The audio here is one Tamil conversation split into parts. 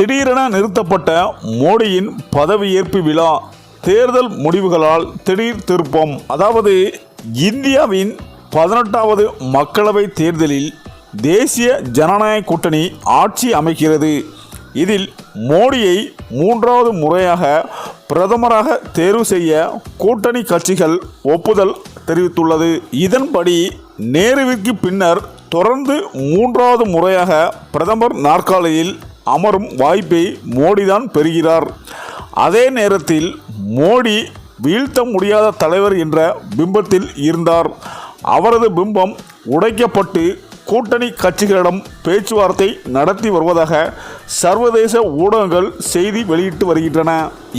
திடீரென நிறுத்தப்பட்ட மோடியின் பதவியேற்பு விழா. தேர்தல் முடிவுகளால் திடீர் திருப்பம். அதாவது இந்தியாவின் பதினெட்டாவது மக்களவை தேர்தலில் தேசிய ஜனநாயக கூட்டணி ஆட்சி அமைக்கிறது. இதில் மோடியை மூன்றாவது முறையாக பிரதமராக தேர்வு செய்ய கூட்டணி கட்சிகள் ஒப்புதல் தெரிவித்துள்ளது. இதன்படி நேருவிற்கு பின்னர் தொடர்ந்து மூன்றாவது முறையாக பிரதமர் நாற்காலியில் அமரும் வாய்ப்பை மோடிதான் பெறுகிறார். அதே நேரத்தில் மோடி வீழ்த்த முடியாத தலைவர் என்ற பிம்பத்தில் இருந்தார். அவரது பிம்பம் உடைக்கப்பட்டு கூட்டணி கட்சிகளிடம் பேச்சுவார்த்தை நடத்தி வருவதாக சர்வதேச ஊடகங்கள் செய்தி வெளியிட்டு வருகின்றன.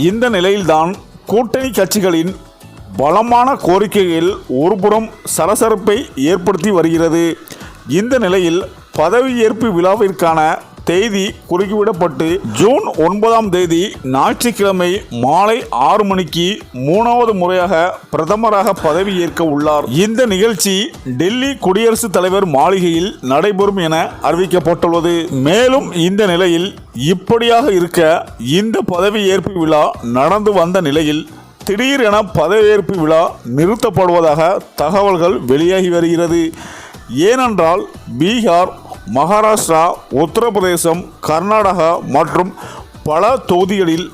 இந்த நிலையில்தான் கூட்டணி கட்சிகளின் பலமான கோரிக்கைகள் ஒருபுறம் சலசலப்பை ஏற்படுத்தி வருகிறது. இந்த நிலையில் பதவியேற்பு விழாவிற்கான தேதி குறுக்கிவிடப்பட்டு ஜூன் ஒன்பதாம் தேதி ஞாயிற்றுக்கிழமை மாலை ஆறு மணிக்கு மூணாவது முறையாக பிரதமராக பதவியேற்க உள்ளார். இந்த நிகழ்ச்சி டெல்லி குடியரசுத் தலைவர் மாளிகையில் நடைபெறும் என அறிவிக்கப்பட்டுள்ளது. மேலும் இந்த நிலையில் இப்படியாக இருக்க இந்த பதவியேற்பு விழா நடந்து வந்த நிலையில் திடீரென பதவியேற்பு விழா நிறுத்தப்படுவதாக தகவல்கள் வெளியாகி வருகிறது. ஏனென்றால் பீகார் மகாராஷ்டிரா உத்தரப்பிரதேசம் கர்நாடகா மற்றும் பல தொகுதிகளில்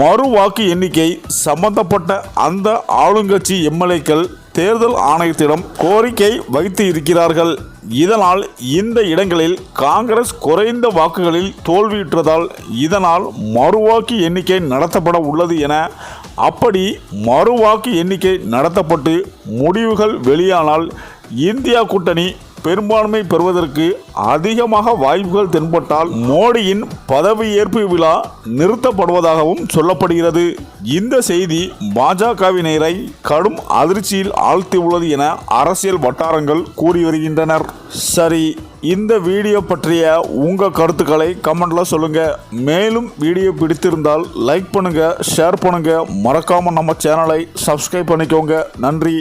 மறு வாக்கு எண்ணிக்கை சம்பந்தப்பட்ட அந்த ஆளுங்கட்சி எம்எல்ஏக்கள் தேர்தல் ஆணையத்திடம் கோரிக்கை வைத்து இருக்கிறார்கள். இதனால் இந்த இடங்களில் காங்கிரஸ் குறைந்த வாக்குகளில் தோல்வியுற்றதால் இதனால் மறுவாக்கு எண்ணிக்கை நடத்தப்பட உள்ளது என அப்படி மறுவாக்கு எண்ணிக்கை நடத்தப்பட்டு முடிவுகள் வெளியானால் இந்தியா கூட்டணி பெரும்பான்மை பெறுவதற்கு அதிகமாக வாய்ப்புகள் தென்பட்டால் மோடியின் பதவியேற்பு விழா நிறுத்தப்படுவதாகவும் சொல்லப்படுகிறது. இந்த செய்தி பாஜகவினரை கடும் அதிர்ச்சியில் ஆழ்த்தியுள்ளது என அரசியல் வட்டாரங்கள் கூறி வருகின்றனர். சரி இந்த வீடியோ பற்றிய உங்கள் கருத்துக்களை கமெண்டில் சொல்லுங்கள் மேலும் வீடியோ பிடித்திருந்தால் லைக் பண்ணுங்கள் ஷேர் பண்ணுங்கள் மறக்காமல் நம்ம சேனலை சப்ஸ்கிரைப் பண்ணிக்கோங்க. நன்றி.